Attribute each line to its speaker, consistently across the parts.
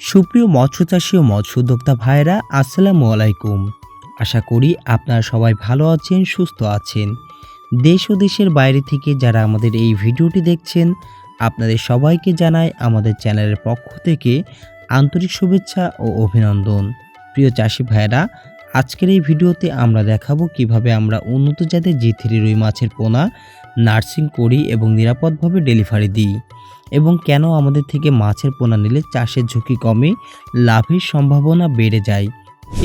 Speaker 1: সুপ্রিয় মৎস্য চাষী ও মৎস্য উদ্যোক্তা ভাইরা আসসালামু আলাইকুম। আশা করি আপনারা সবাই ভালো আছেন, সুস্থ আছেন। দেশ ও দেশের বাইরে থেকে যারা আমাদের এই ভিডিওটি দেখছেন, আপনাদের সবাইকে জানাই আমাদের চ্যানেলের পক্ষ থেকে আন্তরিক শুভেচ্ছা ও অভিনন্দন। প্রিয় চাষি ভাইরা আজকের এই ভিডিওতে আমরা দেখাবো কীভাবে আমরা উন্নত জাতের জি থ্রি রুই মাছের পোনা নার্সিং করি এবং নিরাপদভাবে ডেলিভারি দিই। এবং কেন আমাদের থেকে মাছের পোনা নিলে চাষের ঝুঁকি কমে, লাভের সম্ভাবনা বেড়ে যায়?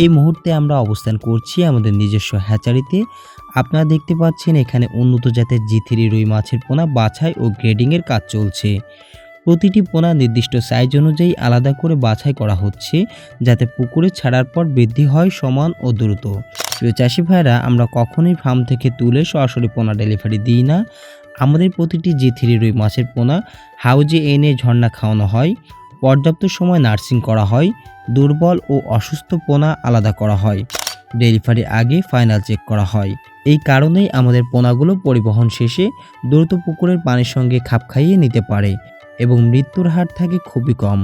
Speaker 1: এই মুহূর্তে আমরা অবস্থান করছি আমাদের নিজস্ব হ্যাচারিতে। আপনারা দেখতে পাচ্ছেন এখানে উন্নত জাতের জি থ্রি রুই মাছের পোনা বাছাই ও গ্রেডিংয়ের কাজ চলছে। প্রতিটি পোনা নির্দিষ্ট সাইজ অনুযায়ী আলাদা করে বাছাই করা হচ্ছে যাতে পুকুরে ছাড়ার পর বৃদ্ধি হয় সমান ও দ্রুত। প্রিয় চাষি ভাইরা, আমরা কখনোই ফার্ম থেকে তুলে সরাসরি পোনা ডেলিভারি দিই না। আমাদের প্রতিটি জি থ্রি রুই মাছের পোনা, হাউজে এনে ঝর্ণা খাওয়ানো হয়, পর্যাপ্ত সময় নার্সিং করা হয়, দুর্বল ও অসুস্থ পোনা আলাদা করা হয় ডেলিভারি আগে ফাইনাল চেক করা হয়। এই কারণেই আমাদের পোনাগুলো পরিবহন শেষে দ্রুত পুকুরের পানির সঙ্গে খাপ খাইয়ে নিতে পারে এবং মৃত্যুর হার থাকে খুবই কম।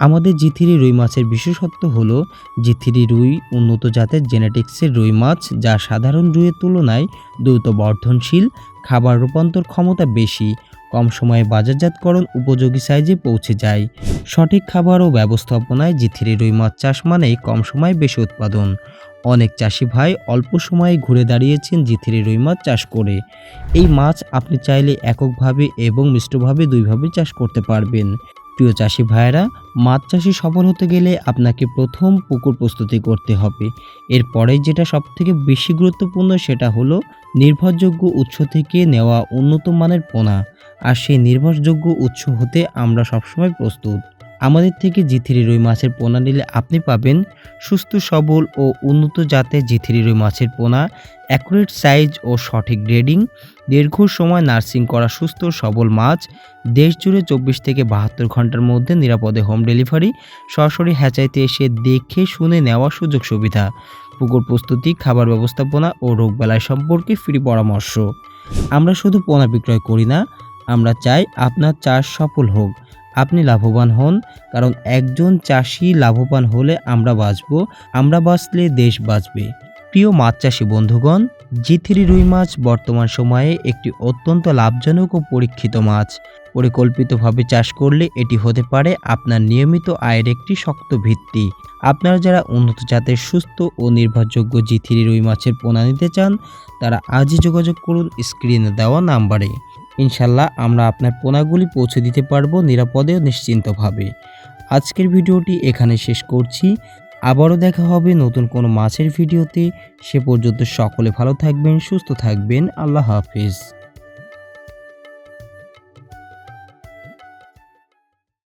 Speaker 1: আমাদের জিথিরি রুই মাছের বিশেষত্ব হলো, জিথিরি রুই উন্নত জাতের জেনেটিক্সের রুই মাছ যা সাধারণ রুইয়ের তুলনায় দ্রুত বর্ধনশীল, খাবার রূপান্তর ক্ষমতা বেশি, কম সময়ে বাজারজাতকরণ উপযোগী সাইজে পৌঁছে যায়। সঠিক খাবার ও ব্যবস্থাপনায় জিথিরি রুই মাছ চাষ মানেই কম সময়ে বেশি উৎপাদন। অনেক চাষি ভাই অল্প সময়ে ঘুরে দাঁড়িয়েছেন জিথিরি রুই মাছ চাষ করে। এই মাছ আপনি চাইলে এককভাবে এবং মিষ্টভাবে দুইভাবে চাষ করতে পারবেন। প্রিয় চাষি ভাইয়েরা, মাছ চাষি সফল হতে গেলে আপনাকে প্রথম পুকুর প্রস্তুতি করতে হবে। এরপরে যেটা সবথেকে বেশি গুরুত্বপূর্ণ সেটা হলো নির্ভরযোগ্য উৎস থেকে নেওয়া উন্নত মানের পোনা। আর সেই নির্ভরযোগ্য উৎস হতে আমরা সবসময় প্রস্তুত। আমাদের থেকে জিথিরি রুই মাছের পোনা নিলে আপনি পাবেন সুস্থ, সবল ও উন্নত জাতের জিথিরি রুই মাছের পোনা, অ্যাকুরেট সাইজ ও সঠিক গ্রেডিং, দীর্ঘ সময় নার্সিং করা সুস্থ, সবল মাছ দেশ জুড়ে চব্বিশ থেকে বাহাত্তর ঘণ্টার মধ্যে নিরাপদে হোম ডেলিভারি, সরাসরি হ্যাচাইতে এসে দেখে শুনে নেওয়ার সুযোগ সুবিধা। পুকুর প্রস্তুতি, খাবার ব্যবস্থাপনা ও রোগবালাই সম্পর্কে ফ্রি পরামর্শ। আমরা শুধু পোনা বিক্রয় করি না, আমরা চাই আপনার চাষ সফল হোক। আপনি লাভবান হন, কারণ একজন চাষি লাভবান হলে আমরা বাঁচব, আমরা বাঁচলে দেশ বাঁচবে। প্রিয় মাছ চাষি বন্ধুগণ জি থ্রি রুই মাছ বর্তমান সময়ে একটি অত্যন্ত লাভজনক ও পরীক্ষিত মাছ। পরিকল্পিতভাবে চাষ করলে এটি হতে পারে আপনার নিয়মিত আয়ের একটি শক্ত ভিত্তি। আপনারা যারা উন্নত জাতের সুস্থ ও নির্ভরযোগ্য জি থ্রি রুই মাছের পোনা নিতে চান, তারা আজই যোগাযোগ করুন স্ক্রিনে দেওয়া নাম্বারে। ইনশাল্লাহ আমরা আপনার পোনাগুলি পৌঁছে দিতে পারব নিরাপদে নিশ্চিন্তভাবে। আজকের ভিডিওটি এখানে শেষ করছি। আবারও দেখা হবে নতুন কোনো মাছের ভিডিওতে। সে পর্যন্ত সকলে ভালো থাকবেন, সুস্থ থাকবেন। আল্লাহ হাফিজ।